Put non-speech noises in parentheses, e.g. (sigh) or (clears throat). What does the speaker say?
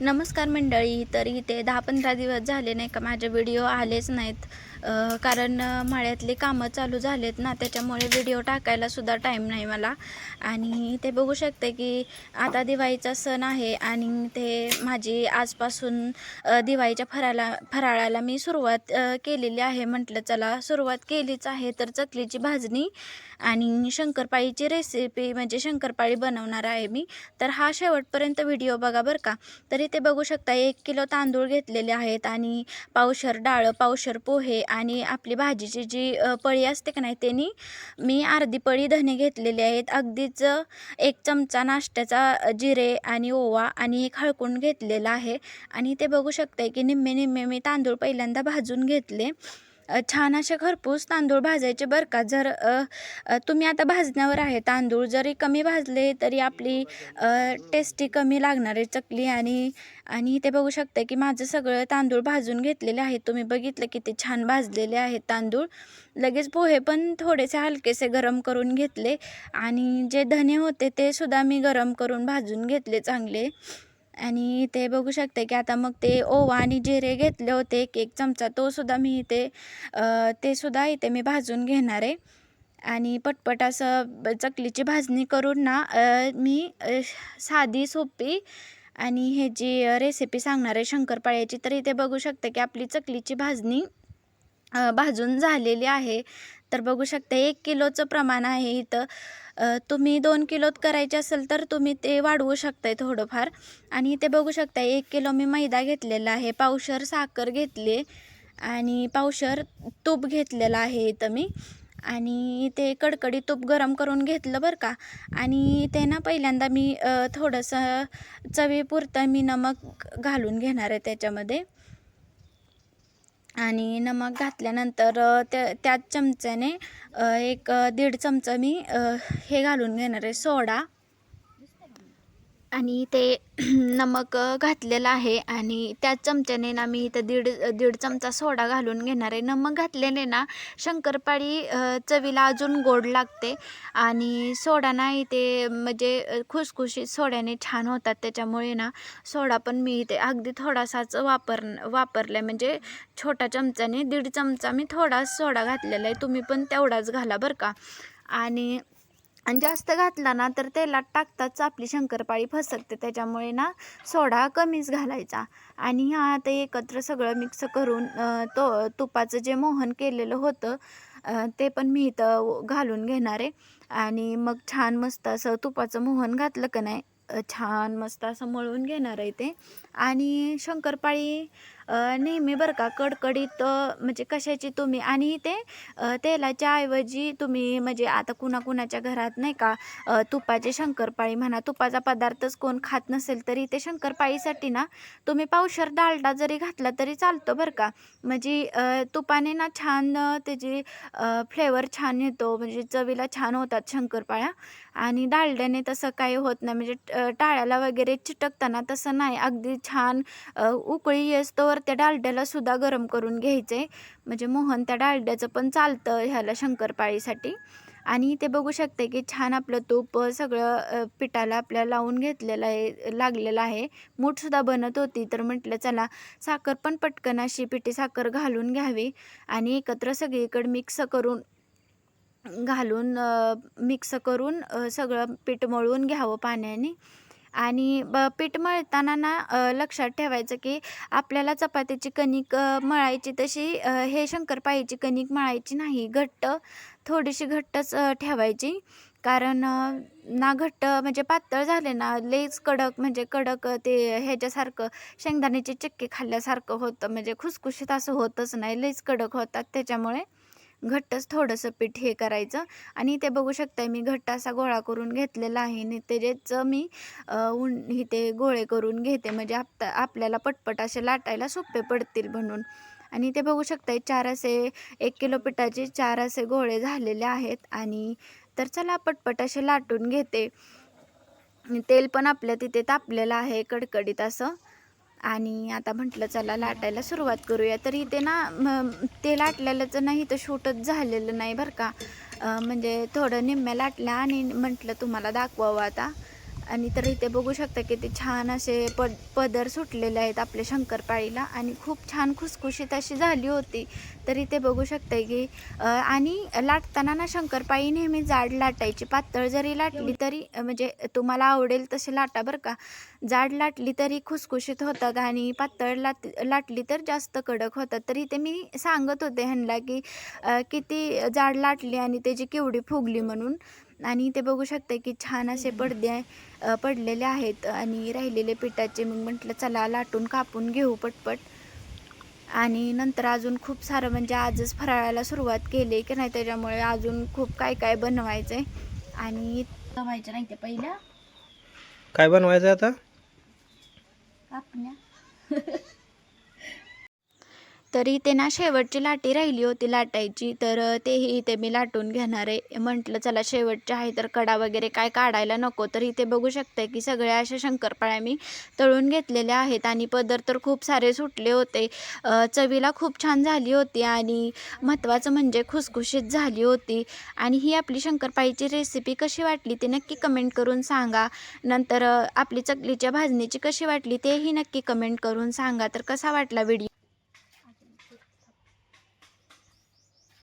नमस्कार मंडळी तर इथे दहा पंधरा दिवस झाले नाही का? माझे व्हिडिओ आलेच नाहीत. कारण माळ्यातले मळ्यातले कामं चालू झालेत ना त्याच्यामुळे व्हिडिओ टाकायला सुद्धा टाईम नाही मला. आणि ते बघू शकते की आता दिवाळीचा सण आहे आणि ते माझी आजपासून दिवाळीच्या फराळा फराळाला मी सुरुवात केलेली आहे. म्हटलं चला सुरुवात केलीच आहे तर चकलीची भाजणी आणि शंकरपाळीची रेसिपी म्हणजे शंकरपाळी बनवणार आहे मी. तर हा शेवटपर्यंत व्हिडिओ बघा बरं का. तर इथे बघू शकता एक किलो तांदूळ घेतलेले आहेत आणि पावशर डाळ पावशर पोहे आणि आपली भाजीची जी पळी असते का नाही त्यांनी मी अर्धी पळी धने घेतलेले आहेत. अगदीच एक चमचा नाश्त्याचा जिरे आणि ओवा आणि एक हळकून घेतलेला आहे. आणि ते बघू शकते की निम्मे निम्मे मी तांदूळ पहिल्यांदा भाजून घेतले. छान असे खरपूस तांदूळ भाजायचे बरं का? जर तुम्ही आता भाजण्यावर आहे तांदूळ जरी कमी भाजले तरी आपली टेस्टी कमी लागणार आहे चकली आणि आणि इथे बघू शकता की माझं सगळं तांदूळ भाजून घेतलेले आहेत. तुम्ही बघितलं किती छान भाजलेले आहेत तांदूळ. लगेच पोहे पण थोडेसे हलकेसे गरम करून घेतले आणि जे धने होते ते सुद्धा मी गरम करून भाजून घेतले चांगले. आणि ते बघू शकते की आता मग ते ओवा आणि जिरे घेतले होते एक एक चमचा तो सुद्धा मी इथे ते सुद्धा इथे मी भाजून घेणार आहे. आणि पटपट असं चकलीची भाजणी करून ना मी साधी सोपी आणि हे जी रेसिपी सांगणार आहे शंकरपाळ्याची तर इथे बघू शकते की आपली चकलीची भाजणी भाजून झालेली आहे. तर बघू शकता एक किलोचं प्रमाण आहे इथं. तुम्ही दोन किलोत करायचे असेल तर तुम्ही ते वाढवू शकताय थोडंफार. आणि इथे बघू शकता एक किलो मी मैदा घेतलेला आहे. पावशर साखर घेतली आणि पावशर तूप घेतलेलं आहे इथं मी. आणि ते कडकडी तूप गरम करून घेतलं बरं का. आणि ते ना पहिल्यांदा मी थोडंसं चवीपुरतं मी नमक घालून घेणार आहे त्याच्यामध्ये. आणि नमक घातल्यानंतर त्या त्याच चमच्याने एक दीड चमचा मी हे घालून घेणार आहे सोडा. आणि ते (clears throat) नमक घातलेलं आहे आणि त्याच चमच्याने ना मी इथं दीड दीड चमचा सोडा घालून घेणार आहे. नमक घातलेले ना शंकरपाळी चवीला अजून गोड लागते आणि सोडा ना इथे म्हणजे खुसखुशीत सोड्याने छान होतात. त्याच्यामुळे ना सोडा पण मी इथे अगदी थोडासाच वापर वापरला आहे म्हणजे छोटा चमच्याने दीड चमचा मी थोडा सोडा घातलेला आहे. तुम्ही पण तेवढाच घाला बरं का. आणि आणि जास्त घातला ना तर तेलात टाकताच आपली शंकरपाळी फसकते त्याच्यामुळे ना सोडा कमीच घालायचा. आणि हा आता एकत्र सगळं मिक्स करून तो तुपाचं जे मोहन केलेलं होतं ते पण मी इथं घालून घेणार आहे. आणि मग छान मस्त असं तुपाचं मोहन घातलं का नाही छान मस्त असं मळून घेणार आहे ते. आणि शंकरपाळी नेहमी बरं का कडकडीत म्हणजे कशाची तुम्ही आणि ते तेलाच्या ऐवजी तुम्ही म्हणजे आता कुणाकुणाच्या घरात नाही का तुपाचे शंकरपाळी म्हणा तुपाचा पदार्थच कोण खात नसेल तरी ते शंकरपाळीसाठी ना तुम्ही पावशर डालडा जरी घातला तरी चालतो बरं का. म्हणजे तुपाने ना छान त्याची फ्लेवर छान येतो म्हणजे चवीला छान होतात शंकरपाळ्या. आणि डालड्याने तसं काही होत नाही म्हणजे टाळ्याला वगैरे चिटकताना तसं नाही. अगदी छान उकळी उकळी येस्तोवर त्या डालड्यालासुद्धा गरम करून घ्यायचं आहे म्हणजे मोहन त्या डालड्याचं पण चालतं ह्याला शंकरपाळीसाठी. आणि ते बघू शकते की छान आपलं तूप सगळं पिठाला आपल्या लावून घेतलेलं आहे लागलेलं आहे. मूठसुद्धा बनत होती तर म्हटलं चला साखर पण पटकन अशी पिठी साखर घालून घ्यावी. आणि एकत्र सगळीकडे मिक्स करून घालून मिक्स करून सगळं पीठ मळून घ्यावं पाण्याने. आणि ब पीठ मळताना ना अ, लक्षात ठेवायचं की आपल्याला चपातीची कणिक अ, मळायची तशी अ, हे शंकरपाळीची कणिक मळायची नाही. घट्ट थोडीशी घट्टच अ, ठेवायची. कारण अ, ना घट्ट म्हणजे पातळ झाले ना लईच कडक म्हणजे कडक अ, ते ह्याच्यासारखं शेंगदाण्याचे चक्के खाल्ल्यासारखं होतं. म्हणजे खुसखुशीत असं होतच नाही. लईच कडक होतात त्याच्यामुळे. घट्टच थोडंसं पीठ हे करायचं. आणि इथे बघू शकताय मी घट्ट असा गोळा करून घेतलेला आहे. आणि त्याचेच मी उन इथे गोळे करून घेते. म्हणजे आप आपल्याला पटपट असे लाटायला सोपे पडतील म्हणून. आणि ते बघू शकताय चार असे एक किलो पिठाचे चार असे गोळे झालेले आहेत. आणि तर चला पटपट असे लाटून घेते. तेल पण आपल्या तिथे तापलेलं आहे कडकडीत असं. आणि आता म्हटलं चला लाटायला सुरुवात करूया. तर इथे ना ते लाटलेलंच नाही तर शूटच झालेलं नाही बरं का. म्हणजे थोडं निम्म्या लाटल्या आणि म्हटलं तुम्हाला दाखवावं आता. आणि तर इथे बघू शकता की ते छान असे पद पदर सुटलेले आहेत आपल्या शंकरपाळीला. आणि खूप छान खुसखुशीत अशी झाली होती. तर इथे बघू शकता की आणि लाटताना ना शंकरपाळी नेहमी जाड लाटायची. पातळ जरी लाटली तरी म्हणजे तुम्हाला आवडेल तसे लाटा बरं का. जाड लाटली तरी खुसखुशीत होतात आणि पातळ लाट लाटली तर जास्त कडक होतात. तर इथे मी सांगत होते ह्यांना की किती जाड लाटली आणि त्याची केवढी फुगली म्हणून. आणि इथे बघू शकता की छान असे पडदे पडलेले आहेत आणि राहिलेले पिठाचे मग म्हटलं चला लाटून कापून घेऊ पटपट. आणि नंतर अजून खूप सारं म्हणजे आजच फराळाला सुरुवात केली की नाही त्याच्यामुळे अजून खूप काय काय बनवायचं आहे आणि बनवायचं नाही ते पहिल्या काय बनवायचं आता? कापण्या. (laughs) तर इथे ना शेवटची लाटी राहिली होती लाटायची. तर तेही इथे मी लाटून घेणार आहे. म्हटलं चला शेवटच्या आहे तर कडा वगैरे काय काढायला नको. तर इथे बघू शकते की सगळ्या अशा शंकरपाळ्या मी तळून घेतलेल्या आहेत. आणि पदर तर खूप सारे सुटले होते. चवीला खूप छान झाली होती आणि महत्त्वाचं म्हणजे खुसखुशीत झाली होती. आणि ही आपली शंकरपाळीची रेसिपी कशी वाटली ते नक्की कमेंट करून सांगा. नंतर आपली चकलीच्या भाजणीची कशी वाटली तेही नक्की कमेंट करून सांगा. तर कसा वाटला व्हिडिओ